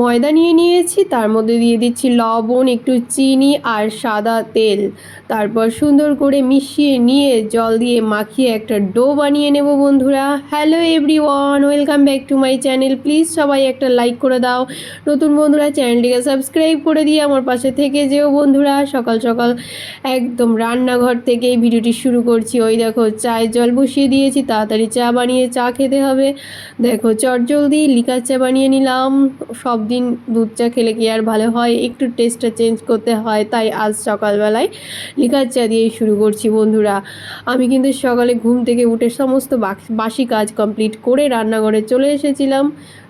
ময়দা নিয়ে নিয়েছি, তার মধ্যে দিয়ে দিচ্ছি লবণ, একটু চিনি আর সাদা তেল। তারপর সুন্দর করে মিশিয়ে নিয়ে জল দিয়ে মাখিয়ে একটা ডো বানিয়ে নেব বন্ধুরা। Hello everyone welcome back to my channel please সবাই একটা লাইক করে দাও। নতুন বন্ধুরা চ্যানেলটিকে সাবস্ক্রাইব করে দিয়ে আমার পাশে থেকে যেও বন্ধুরা। সকাল সকাল একদম রান্নাঘর থেকেই ভিডিওটি শুরু করছি। ওই দেখো চায়ের জল বসিয়ে দিয়েছি, তাড়াতাড়ি চা বানিয়ে চা খেতে হবে। দেখো চটজলদি লিকার চা বানিয়ে নিলাম। সব দিন দুধ চা খেলে কি আর ভালো হয়? একটু টেস্টটা চেঞ্জ করতে হয়। তাই আজ সকালবেলায় লিকার চা দিয়ে শুরু করছি বন্ধুরা। আমি কিন্তু সকালে ঘুম থেকে উঠে সমস্ত বাসি কাজ কমপ্লিট করে রান্নাঘরে চলে এসেছিলাম।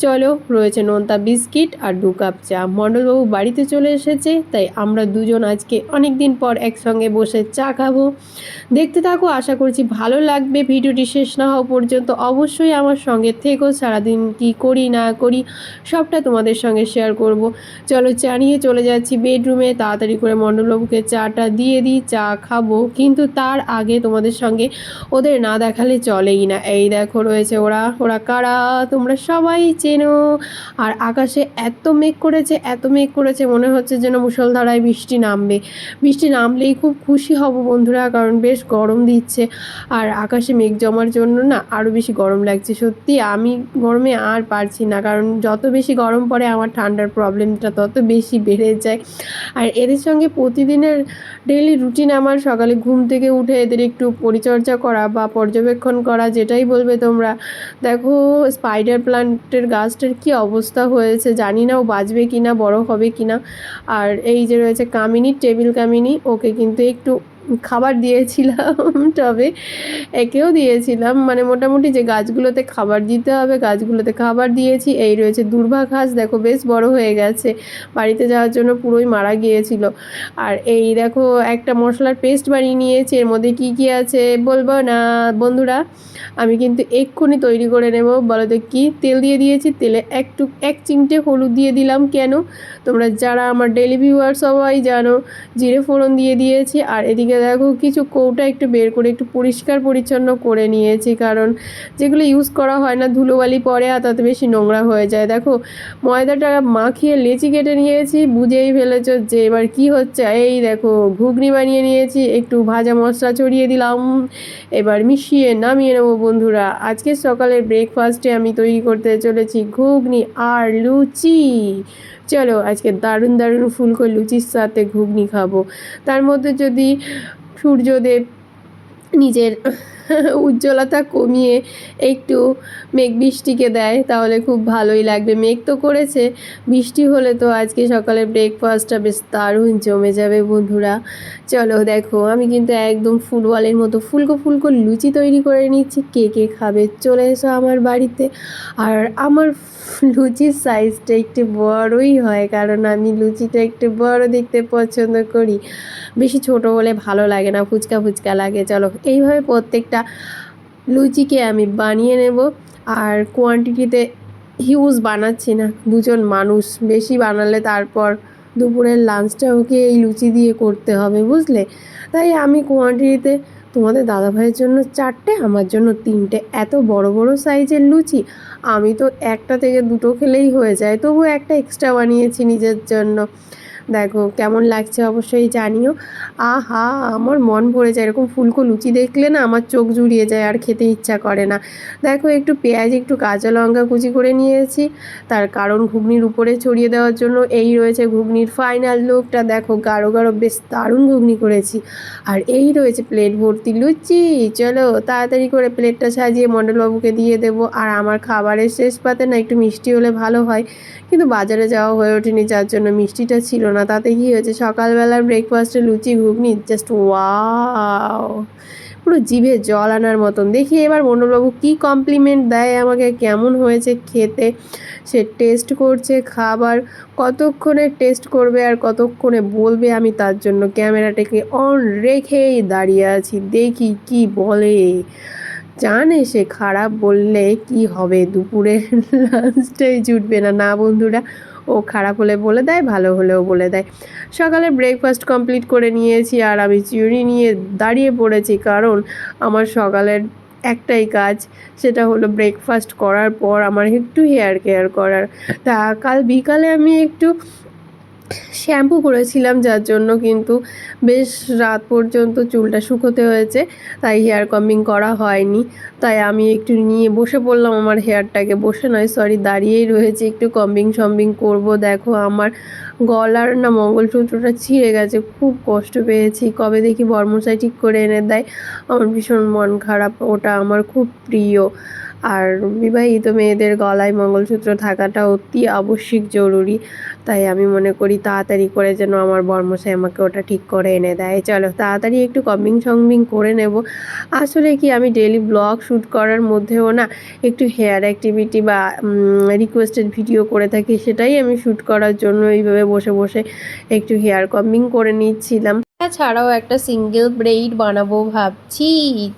চলো, রয়েছে নোনতা বিস্কিট আর দু কাপ চা। মণ্ডলবাবু বাড়িতে চলে এসেছে, তাই আমরা দুজন আজকে অনেক দিন পর একসঙ্গে বসে চা খাব। দেখতে থাকো, আশা করছি ভালো লাগবে। ভিডিওটি শেষ না হওয়া পর্যন্ত অবশ্যই আমার সঙ্গে থেকো। সারাদিন কি করি, না করি, সবটা তোমাদের সঙ্গে শেয়ার করব। চলো, চা নিয়ে চলে যাচ্ছি বেডরুমে তাড়াতাড়ি করে মণ্ডলবাবুকে চাটা দিয়ে দিই, চা খাব। কিন্তু তার আগে তোমাদের সঙ্গে ওদের না দেখালে চলেই না। এই দেখো, রয়েছে ওরা। ওরা কারা? তোমরা সবাই চেনো? আর আকাশে এত মেঘ করেছে, এত মেঘ করেছে, মনে হচ্ছে যেন মুষলধারায় বৃষ্টি নামবে। বৃষ্টি নামলেই খুব খুশি হব বন্ধুরা, কারণ বেশ গরম দিচ্ছে। আর আকাশে মেঘ জমার জন্য না আরও বেশি গরম লাগছে। সত্যি, আমি গরমে আর পারছি না, কারণ যত বেশি গরম পড়ে আমার ঠান্ডার প্রবলেমটা তত বেশি বেড়ে যায়। আর এদের সঙ্গে প্রতিদিনের ডেইলি রুটিন আমার সকালে ঘুম থেকে উঠে এদের একটু পরিচর্যা করা বা পর্যবেক্ষণ করা, যেটাই বলবে তোমরা। দেখো স্পাইডার প্লান্টের গাছটার কি অবস্থা হয়েছে জানি না, ও বাঁচবে কি না বড় হবে কি না আর এই যে রয়েছে কামিনী, টেবিল কামিনী, ওকে কিন্তু একটু খাবার দিয়েছিলাম, তবে একেও দিয়েছিলাম। মানে মোটামুটি যে গাছগুলোতে খাবার দিতে হবে, গাছগুলোতে খাবার দিয়েছি। এই রয়েছে দুর্ভা ঘাস, দেখো বেশ বড় হয়ে গেছে। বাড়িতে যাওয়ার জন্য পুরোই মারা গিয়েছিল। আর এই দেখো একটা মশলার পেস্ট বানিয়ে নিয়েছি, এর মধ্যে কি কি আছে বলব না? বন্ধুরা, আমি কিন্তু এক্ষুনি তৈরি করে নেব। বলো তো কি তেল দিয়ে দিয়েছি? তেলে একটু এক চিমটে হলুদ দিয়ে দিলাম কেন? তোমরা যারা আমার ডেলি ভিউয়ার সবাই জানো, জিরে ফোড়ন দিয়ে দিয়েছি। আর এদিকে দেখো কিছু কৌটা একটু বের করে একটু পরিষ্কার পরিচ্ছন্ন করে নিয়েছি, কারণ যেগুলো ইউজ করা হয় না, ধুলোবালি পরে আর তাতে বেশি নোংরা হয়ে যায়। দেখো, ময়দাটা মাখিয়ে লেচি কেটে নিয়েছি, বুঝেই ফেলেছ যে এবার কি হচ্ছে। এই দেখো, ঘুগনি বানিয়ে নিয়েছি, একটু ভাজা মশলা ছড়িয়ে দিলাম, এবার মিশিয়ে নামিয়ে নেব বন্ধুরা। আজকে সকালের ব্রেকফাস্টে আমি তৈরি করতে চলেছি ঘুগনি আর লুচি। চলো আজকে দারুণ দারুণ ফুলকো লুচির সাথে ঘুগনি খাব। তার মধ্যে যদি সূর্যদেব নিজের উজ্জ্বলতা কমিয়ে একটু মেঘ বৃষ্টিকে দেয়, তাহলে খুব ভালোই লাগবে। মেঘ তো করেছে, বৃষ্টি হলে তো আজকে সকালে ব্রেকফাস্টটা বেশ দারুণ জমে যাবে বন্ধুরা। চলো দেখো, আমি কিন্তু একদম ফুটবলের মতো ফুলকো ফুলকো লুচি তৈরি করে নিচ্ছি। কে কে খাবে? চলে এসো আমার বাড়িতে। আর আমার লুচির সাইজটা একটু বড়ই হয়, কারণ আমি লুচিটা একটু বড় দেখতে পছন্দ করি। বেশি ছোট হলে ভালো লাগে না, ফুচকা ফুচকা লাগে। চলো, এইভাবে প্রত্যেকটা লুচিকে আমি বানিয়ে নেব। আর কোয়ান্টিটিতে হিউজ বানাচ্ছি না, দুজন মানুষ। বেশি বানালে তারপর দুপুরের লাঞ্চটা ওকে এই লুচি দিয়ে করতে হবে, বুঝলে? তাই আমি কোয়ান্টিটিতে তোমাদের দাদা ভাইয়ের জন্য চারটে, আমার জন্য তিনটে। এত বড় বড় সাইজের লুচি, আমি তো একটা থেকে দুটো খেলেই হয়ে যায়। তবু একটা এক্সট্রা বানিয়েছি নিজের জন্য। দেখো, কেমন লাগছে অবশ্যই জানিও। আহা, আমার মন ভরে যায়, এরকম ফুলকো লুচি দেখলে না আমার চোখ জুড়িয়ে যায়, আর খেতে ইচ্ছা করে না। দেখো, একটু পেঁয়াজ, একটু কাঁচা লঙ্কা কুচি করে নিয়েছি। তার কারণ ঘুগনির উপরে ছড়িয়ে দেওয়ার জন্য এই রয়েছে ঘুগনির ফাইনাল লুকটা দেখো, গাঢ় গাঢ় বেশ দারুণ ঘুগনি করেছি। আর এই রয়েছে প্লেট ভর্তি লুচি। চলো, তাড়াতাড়ি করে প্লেটটা সাজিয়ে মণ্ডলবাবুকে দিয়ে দেবো। আর আমার খাবারের শেষ পাতে না একটু মিষ্টি হলে ভালো হয়। কিন্তু বাজারে যাওয়া হয়ে ওঠেনি, যার জন্য মিষ্টিটা ছিল না। তাতে কি হয়েছে? সকালবেলার ব্রেকফাস্টে লুচি, ঘুগনি জাস্ট ওয়াও পুরো জিভে জল আনার মতন। দেখি এবার মণ্ডলবাবু কী কমপ্লিমেন্ট দেয় আমাকে, কেমন হয়েছে খেতে? সে টেস্ট করছে, খাবার কতক্ষণে টেস্ট করবে আর কতক্ষণে বলবে আমি তার জন্য? ক্যামেরাটাকে অন রেখেই দাঁড়িয়ে আছি, দেখি কি বলে। জানে সে খারাপ বললে কি হবে? দুপুরে লাঞ্চটাই জুটবে না না বন্ধুরা। ও খারাপ হলে বলে দেয়, ভালো হলেও বলে দেয়। সকালে ব্রেকফাস্ট কমপ্লিট করে নিয়েছি আর আমি চিউড়ি নিয়ে দাঁড়িয়ে পড়েছি কারণ আমার সকালের একটাই কাজ, সেটা হলো ব্রেকফাস্ট করার পর আমার একটু হেয়ার কেয়ার করার। তা কাল বিকালে আমি একটু শ্যাম্পু করেছিলাম যার জন্য কিন্তু বেশ রাত পর্যন্ত চুলটা শুকোতে হয়েছে, তাই হেয়ার কম্বিং করা হয়নি। তাই আমি একটু নিয়ে বসে পড়লাম আমার হেয়ারটাকে বসে নয় সরি দাঁড়িয়েই রয়েছে। একটু কম্বিং শম্বিং করব, দেখো আমার গলার না মঙ্গলসূত্রটা ছিঁড়ে গেছে, খুব কষ্ট পেয়েছি। কবে দেখি বর্মশাই ঠিক করে এনে দেয়, আমার ভীষণ মন খারাপ, ওটা আমার খুব প্রিয়। আর বিবাহিত মেয়েদের গলায় মঙ্গলসূত্র থাকাটা অতি আবশ্যিক, জরুরি। তাই আমি মনে করি তাড়াতাড়ি করে যেন আমার বর্মশাই আমাকে ওটা ঠিক করে এনে দেয়। চলো, তাড়াতাড়ি একটু কম্বিং শম্বিং করে নেব। আসলে কি আমি ডেলি ব্লগ শ্যুট করার মধ্যেও না একটু হেয়ার অ্যাক্টিভিটি বা রিকোয়েস্টেড ভিডিও করে থাকি, সেটাই আমি শ্যুট করার জন্য এইভাবে বসে বসে একটু হেয়ার কম্বিং করে নিচ্ছিলাম। ছাড়াও একটা সিঙ্গেল ব্রেইড বানাবো ভাবছি।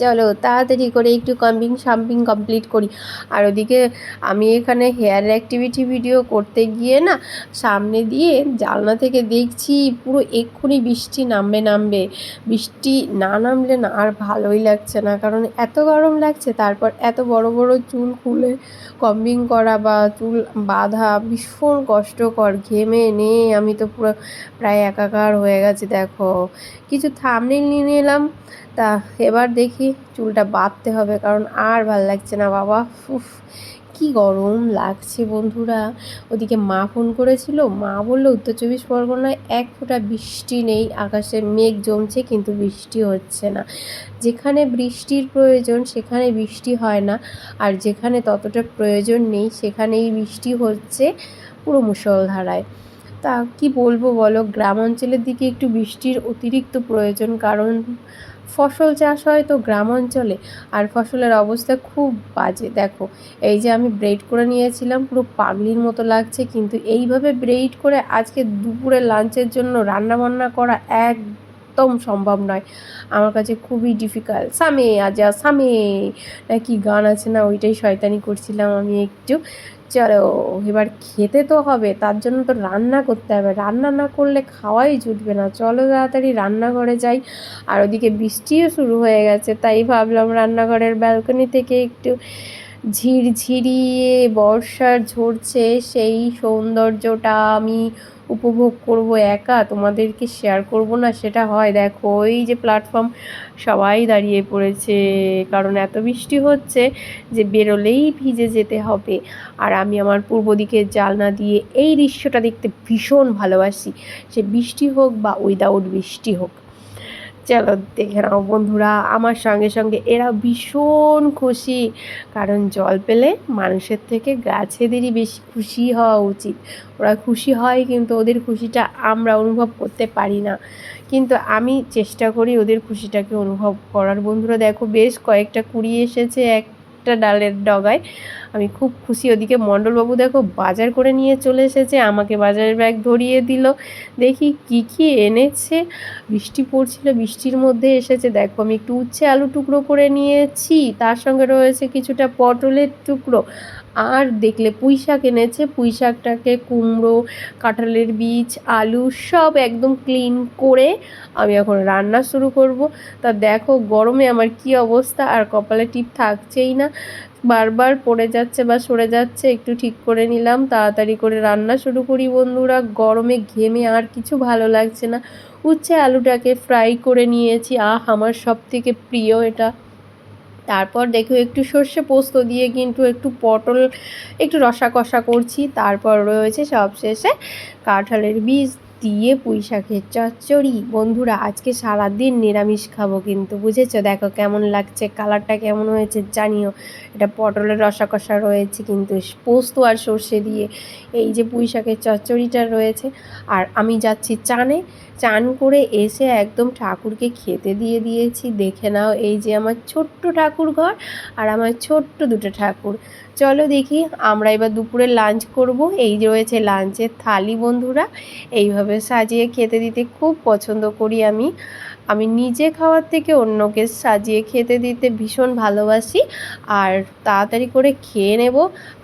চলো তাড়াতাড়ি করে একটু কম্বিং শাম্পিং কমপ্লিট করি। আর ওদিকে আমি এখানে হেয়ার অ্যাক্টিভিটি ভিডিও করতে গিয়ে না সামনে দিয়ে জানলা থেকে দেখছি পুরো এক্ষুনি বৃষ্টি নামবে নামবে। বৃষ্টি না নামলে না আর ভালোই লাগছে না। কারণ এত গরম লাগছে, তারপর এত বড় বড় চুল খুলে কম্বিং করা বা চুল বাঁধা ভীষণ কষ্টকর। ঘেমে নে আমি তো পুরো প্রায় একাকার হয়ে গেছে, দেখো। কিছু থামনেল নিয়ে নিলাম। তা এবার দেখি চুলটা বাঁধতে হবে, কারণ আর ভালো লাগছে না বাবা। উফ, কি গরম লাগছে বন্ধুরা। ওদিকে মা ফোন করেছিল, মা বলল, উত্তর চব্বিশ পরগনায় এক ফোঁটা বৃষ্টি নেই, আকাশে মেঘ জমছে কিন্তু বৃষ্টি হচ্ছে না। যেখানে বৃষ্টির প্রয়োজন, সেখানে বৃষ্টি হয় না। আর যেখানে ততটা প্রয়োজন নেই, সেখানেই বৃষ্টি হচ্ছে পুরো মুষলধারায়। তা কি বলব বলো? গ্রাম অঞ্চলের দিকে একটু বৃষ্টির অতিরিক্ত প্রয়োজন, কারণ ফসল চাষ হয় তো গ্রাম অঞ্চলে আর ফসলের অবস্থা খুব বাজে। দেখো, এই যে আমি ব্রেড করে নিয়েছিলাম, পুরো পাগলির মতো লাগছে, কিন্তু এইভাবে ব্রেড করে আজকে দুপুরে লাঞ্চের জন্য রান্না বান্না করা একদম সম্ভব নয়। আমার কাছে খুবই ডিফিকাল্ট সামে, আজা সামে কি গান আছে না, ওইটাই শয়তানি করছিলাম আমি একটু। চলো, এবার খেতে তো হবে, তার জন্য তো রান্না করতে হবে। রান্না না করলে খাওয়াই জুটবে না। চলো তাড়াতাড়ি রান্নাঘরে যাই। আর ওদিকে বৃষ্টিও শুরু হয়ে গেছে, তাই ভাবলাম রান্নাঘরের ব্যালকনি থেকে একটু ঝিরঝিরিয়ে বর্ষার ঝরছে, সেই সৌন্দর্যটা আমি উপভোগ করব একা। তোমাদেরকে শেয়ার করব না, সেটা হয়। দেখো, ওই যে প্ল্যাটফর্ম সবাই দাঁড়িয়ে পড়েছে, কারণ এত বৃষ্টি হচ্ছে যে বেরোলেই ভিজে যেতে হবে। আর আমি আমার পূর্ব দিকের জালনা দিয়ে এই দৃশ্যটা দেখতে ভীষণ ভালোবাসি। সে বৃষ্টি হোক বা উইদাউট বৃষ্টি হোক। চলো দেখে নাও বন্ধুরা। আমার সঙ্গে সঙ্গে এরা ভীষণ খুশি, কারণ জল পেলে মানুষের থেকে গাছেদেরই বেশি খুশি হওয়া উচিত। ওরা খুশি হয় কিন্তু ওদের খুশিটা আমরা অনুভব করতে পারি না। কিন্তু আমি চেষ্টা করি ওদের খুশিটাকে অনুভব করার। বন্ধুরা দেখো বেশ কয়েকটা কুড়ি এসেছে, এক একটা ডালের ডগায়। আমি খুব খুশি। ওদিকে মণ্ডলবাবু দেখো বাজার করে নিয়ে চলে এসেছে। আমাকে বাজারের ব্যাগ ধরিয়ে দিল। দেখি কি কি এনেছে। বৃষ্টি পড়ছিল, বৃষ্টির মধ্যে এসেছে। দেখো আমি একটু উচ্ছে আলু টুকরো করে নিয়েছি। তার সঙ্গে রয়েছে কিছুটা পটলের টুকরো। আর দেখলে পুঁই শাক এনেছে পুঁই শাকটাকে কুমড়ো, কাঁঠালের বীজ, আলু সব একদম ক্লিন করে আমি এখন রান্না শুরু করব। তা দেখো গরমে আমার কি অবস্থা, আর কপালে টিপ থাকছেই না। বারবার পড়ে যাচ্ছে বা সরে যাচ্ছে, একটু ঠিক করে নিলাম, তাড়াতাড়ি করে রান্না শুরু করি বন্ধুরা। গরমে ঘেমে আর কিছু ভালো লাগছে না। উচ্ছে আলুটাকে ফ্রাই করে নিয়েছি, আহ আমার সব থেকে প্রিয় এটা। তারপর দেখো একটু সর্ষে পোস্ত দিয়ে কিন্তু একটু পটল, একটু রসা কষা করছি। তারপর রয়েছে সবশেষে কাঁঠালের বীজ। দিয়ে পুঁই শাকের চচ্চড়ি। বন্ধুরা, আজকে সারাদিন নিরামিষ খাব কিন্তু, বুঝেছ? দেখো কেমন লাগছে, কালারটা কেমন হয়েছে জানিও। এটা পটলের রসা কষা রয়েছে কিন্তু পোস্ত আর সর্ষে দিয়ে এই যে পুঁই শাকের চচ্চড়িটা রয়েছে। আর আমি যাচ্ছি চানে। চান করে এসে একদম ঠাকুরকে খেতে দিয়ে দিয়েছি। দেখে নাও, এই যে আমার ছোট্ট ঠাকুর ঘর আর আমার ছোট্ট দুটো ঠাকুর। চলো দেখি, আমরা এবার দুপুরে লাঞ্চ করব। এই রয়েছে লাঞ্চের থালি বন্ধুরা, এইভাবে সাজিয়ে খেতে দিতে খুব পছন্দ করি আমি। আমি নিজে খাওয়ার থেকে অন্যকে সাজিয়ে খেতে দিতে ভীষণ ভালোবাসি আর তাড়াতাড়ি করে খেয়ে নেব।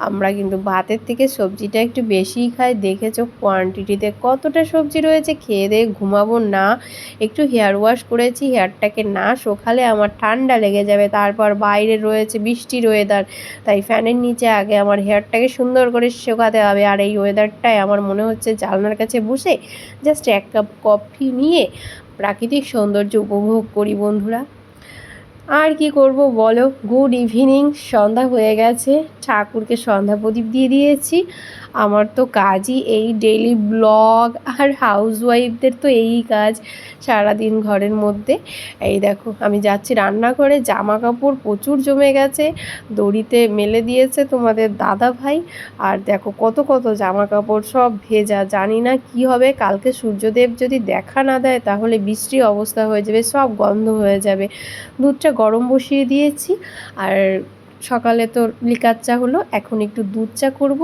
আমরা কিন্তু ভাতের থেকে সবজিটা একটু বেশিই খাই। দেখেছ কোয়ান্টিটিতে কতটা সবজি রয়েছে? খেয়ে দিয়ে ঘুমাবো না। একটু হেয়ার ওয়াশ করেছি হেয়ারটাকে না শোকালে আমার ঠান্ডা লেগে যাবে। তারপর বাইরে রয়েছে বৃষ্টির ওয়েদার তাই ফ্যানের নিচে আগে আমার হেয়ারটাকে সুন্দর করে শোকাতে হবে। আর এই ওয়েদারটায় আমার মনে হচ্ছে জানলার কাছে বসে জাস্ট এক কাপ কফি নিয়ে প্রাকৃতিক সৌন্দর্য উপভোগ করি, বন্ধুরা। আর কি করব বলো? গুড ইভিনিং সন্ধ্যা হয়ে গেছে। ঠাকুরকে সন্ধ্যা প্রদীপ দিয়ে দিয়েছি। আমার তো কাজই এই ডেইলি ব্লগ আর হাউসওয়াইফদের তো এই কাজ সারাদিন ঘরের মধ্যে। এই দেখো, আমি যাচ্ছি রান্না করে জামা কাপড় প্রচুর জমে গেছে, দড়িতে মেলে দিয়েছে তোমাদের দাদা ভাই। আর দেখো কত কত জামা কাপড় সব ভেজা, জানি না কি হবে, কালকে সূর্যদেব যদি দেখা না দেয় তাহলে বৃষ্টি অবস্থা হয়ে যাবে, সব গন্ধ হয়ে যাবে। দুধটা গরম বসিয়ে দিয়েছি, আর সকালে তো লিকার চা হলো, এখন একটু দুধ চা করব।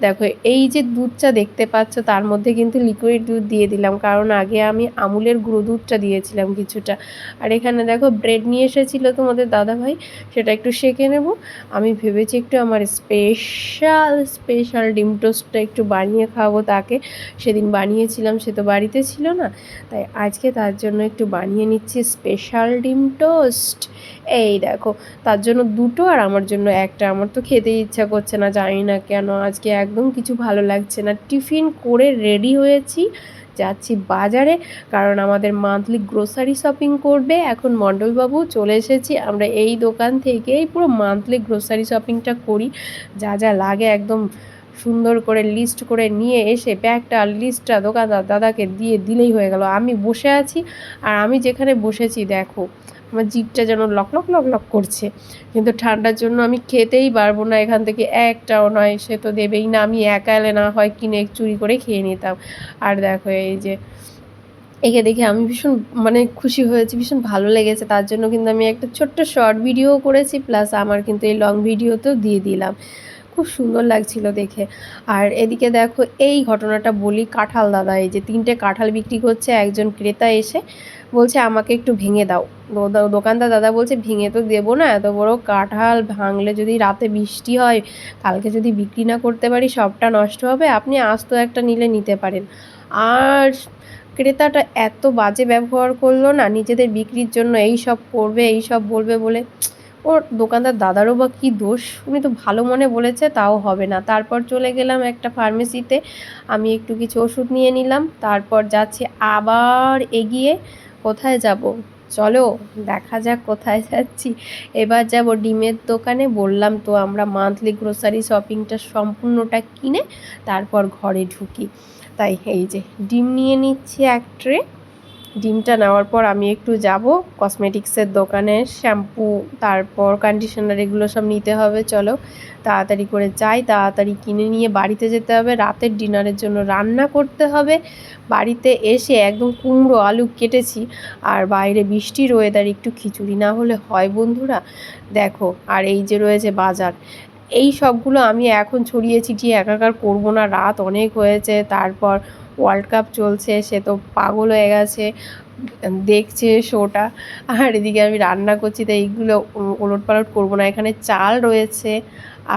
দেখো, এই যে দুধ চা দেখতে পাচ্ছ, তার মধ্যে কিন্তু লিকুইড দুধ দিয়ে দিলাম, কারণ আগে আমি আমুলের গুঁড়ো দুধটা দিয়েছিলাম কিছুটা। আর এখানে দেখো ব্রেড নিয়ে এসেছিল তোমাদের দাদাভাই, সেটা একটু সেঁকে নেব। আমি ভেবেছি একটু আমার স্পেশাল স্পেশাল ডিম টোস্টটা একটু বানিয়ে খাওয়াবো তাকে। সেদিন বানিয়েছিলাম, সে তো বাড়িতে ছিল না। তাই আজকে তার জন্য একটু বানিয়ে নিচ্ছি স্পেশাল ডিম টোস্ট। এই দেখো, তার জন্য দুটো আর আমার জন্য একটা। আমার তো খেতে ইচ্ছা করছে না, জানি না কেন। আজকে একদম কিছু ভালো লাগছে না। টিফিন করে রেডি হয়েছি। যাচ্ছি বাজারে, কারণ আমাদের মান্থলি গ্রোসারি শপিং করবে। এখন মণ্ডলবাবু চলে এসেছি। আমরা এই দোকান থেকেই পুরো মান্থলি গ্রোসারি শপিংটা করি। যা যা লাগে একদম সুন্দর করে লিস্ট করে নিয়ে এসে ব্যাগটা, লিস্টটা দোকানদার দাদাকে দিয়ে দিলেই হয়ে গেল। আমি বসে আছি আর আমি যেখানে বসেছি, দেখো। আমার জিভটা যেন লক লক লক লক করছে। কিন্তু ঠান্ডার জন্য আমি খেতেই পারব না। এখান থেকে একটাও নয়, সে তো দেবেই না। আমি একা এলে না হয় কিনে চুরি করে খেয়ে নিতাম। আর দেখো এই যে, একে দেখে আমি ভীষণ মানে খুশি হয়েছি, ভীষণ ভালো লেগেছে। তার জন্য কিন্তু আমি একটা ছোট্ট শর্ট ভিডিও করেছি। প্লাস আমার কিন্তু এই লং ভিডিওতেও দিয়ে দিলাম। খুব সুন্দর লাগছিল দেখে। আর এদিকে দেখো, এই ঘটনাটা বলি কাঁঠাল দাদা, এই যে তিনটে কাঁঠাল বিক্রি করছে, একজন ক্রেতা এসে বলছে, আমাকে একটু ভেঙে দাও। দোকানদার দাদা বলছে, ভেঙে তো দেবো না, এত বড় কাঁঠাল ভাঙলে যদি রাতে বৃষ্টি হয়, কালকে যদি বিক্রি না করতে পারি, সবটা নষ্ট হবে, আপনি আস্ত একটা নিলে নিতে পারেন। আর ক্রেতাটা এত বাজে ব্যবহার করল না, নিজেদের বিক্রির জন্য এই সব করবে, এই সব বলবে বলে ওর দোকানদার দাদারও বা কী দোষ? উনি তো ভালো মনে বলেছে, তাও হবে না। তারপর চলে গেলাম একটা ফার্মেসিতে আমি একটু কিছু ওষুধ নিয়ে নিলাম। তারপর যাচ্ছি আবার এগিয়ে। কোথায় যাব? চলো, দেখা যাক কোথায় যাচ্ছি। এবার যাব ডিমের দোকানে। বললাম তো আমরা মান্থলি গ্রোসারি শপিংটা সম্পূর্ণটা কিনে তারপর ঘরে ঢুকি। তাই এই যে ডিম নিয়ে নিচ্ছি এক ট্রে ডিমটা নেওয়ার পর আমি একটু যাব কসমেটিক্সের দোকানে, শ্যাম্পু, তারপর কন্ডিশনার এগুলো সব নিতে হবে, চলো। তাড়াতাড়ি করে যাই, তাড়াতাড়ি কিনে নিয়ে বাড়িতে যেতে হবে। রাতের ডিনারের জন্য রান্না করতে হবে। বাড়িতে এসে একদম কুমড়ো, আলু কেটেছি। আর বাইরে বৃষ্টির ওয়েদার একটু খিচুড়ি না হলে হয় বন্ধুরা। দেখো, আর এই যে রয়েছে বাজার। এই সবগুলো আমি এখন ছড়িয়ে ছিটিয়ে একাকার করব না। রাত অনেক হয়েছে, তারপর ওয়ার্ল্ড কাপ চলছে, সে তো পাগল হয়ে গেছে, দেখছে শোটা। আর এদিকে আমি রান্না করছি, তাই এইগুলো ওলট পালট করব না। এখানে চাল রয়েছে,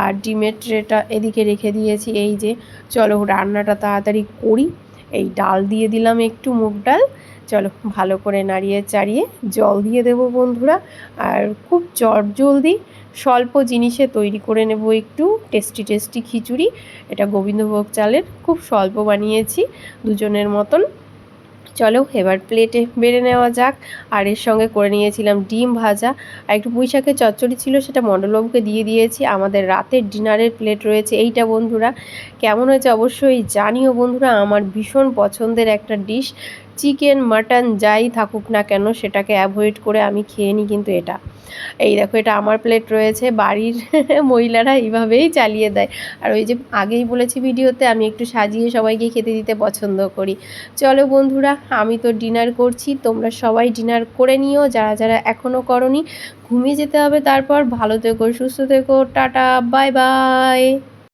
আর ডিমের ট্রেটা এদিকে রেখে দিয়েছি। এই যে, চলো রান্নাটা তাড়াতাড়ি করি। এই ডাল দিয়ে দিলাম একটু মুগ ডাল। চলো ভালো করে নাড়িয়ে চাড়িয়ে জল দিয়ে দেব বন্ধুরা। আর খুব চট জলদি স্বল্প জিনিসে তৈরি করে নেব একটু টেস্টি টেস্টি খিচুড়ি। এটা গোবিন্দভোগ চালের খুব স্বল্প বানিয়েছি, দুজনের মতন। চলো এবার প্লেটে বেড়ে নেওয়া যাক। আর এর সঙ্গে করে নিয়েছিলাম ডিম ভাজা। আর একটু পুঁইশাকের চচ্চড়ি ছিল, সেটা মণ্ডলবাবুকে দিয়ে দিয়েছি। আমাদের রাতের ডিনারের প্লেট রয়েছে এইটা, বন্ধুরা। কেমন হয়েছে অবশ্যই জানিও, বন্ধুরা। আমার ভীষণ পছন্দের একটা ডিশ চিকেন, মাটন যাই থাকুক না কেন সেটাকে অ্যাভয়েড করে আমি খেয়ে নিই কিন্তু এটা। এই দেখো এটা আমার প্লেট রয়েছে, বাড়ির মহিলারা এইভাবেই চালিয়ে দেয়। আর ওই যে আগেই বলেছি ভিডিওতে, আমি একটু সাজিয়ে সবাইকে খেতে দিতে পছন্দ করি। চলো বন্ধুরা, আমি তো ডিনার করছি, তোমরা সবাই ডিনার করে নিও, যারা যারা এখনও করনি, ঘুমিয়ে যেতে হবে তারপর ভালো থেকো, সুস্থ থেকো, টাটা বাই বাই